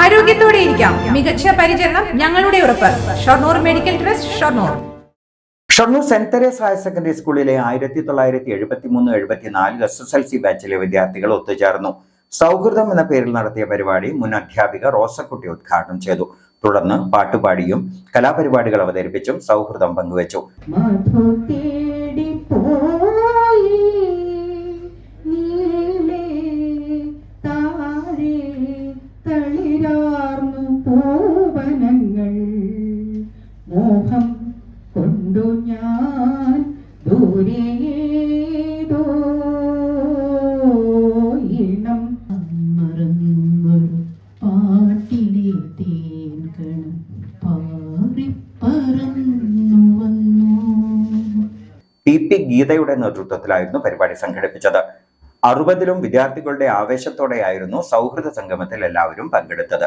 ആരോഗ്യത്തോടെ ഇരിക്കാം. മികച്ച പരിചരണം ഞങ്ങളുടെ ഉറപ്പ്. Shoranur medical trust Shoranur. Shoranur saint Teresa's higher secondary സ്കൂളിലെ ആയിരത്തി തൊള്ളായിരത്തി എഴുപത്തി മൂന്ന് എഴുപത്തിനാലിൽ എസ് എസ് എൽ സി ബാച്ചിലെ വിദ്യാർത്ഥികൾ ഒത്തുചേർന്നു. സൗഹൃദം എന്ന പേരിൽ നടത്തിയ പരിപാടി മുൻ അധ്യാപിക റോസക്കുട്ടി ഉദ്ഘാടനം ചെയ്തു. തുടർന്ന് പാട്ടുപാടിയും കലാപരിപാടികൾ അവതരിപ്പിച്ചും സൗഹൃദം പങ്കുവച്ചു. പൂവനങ്ങൾ മോഹം കൊണ്ടു ഞാൻ ദൂരേതോ ഇണം മറന്നൊരു പാട്ടിലെ തേൻകണം പാറിപ്പറന്നു വന്നു. ഗീതയുടെ നേതൃത്വത്തിലായിരുന്നു പരിപാടി സംഘടിപ്പിച്ചത്. അറുപതിലും വിദ്യാർത്ഥികളുടെ ആവേശത്തോടെയായിരുന്നു സൗഹൃദ സംഗമത്തിൽ എല്ലാവരും പങ്കെടുത്തത്.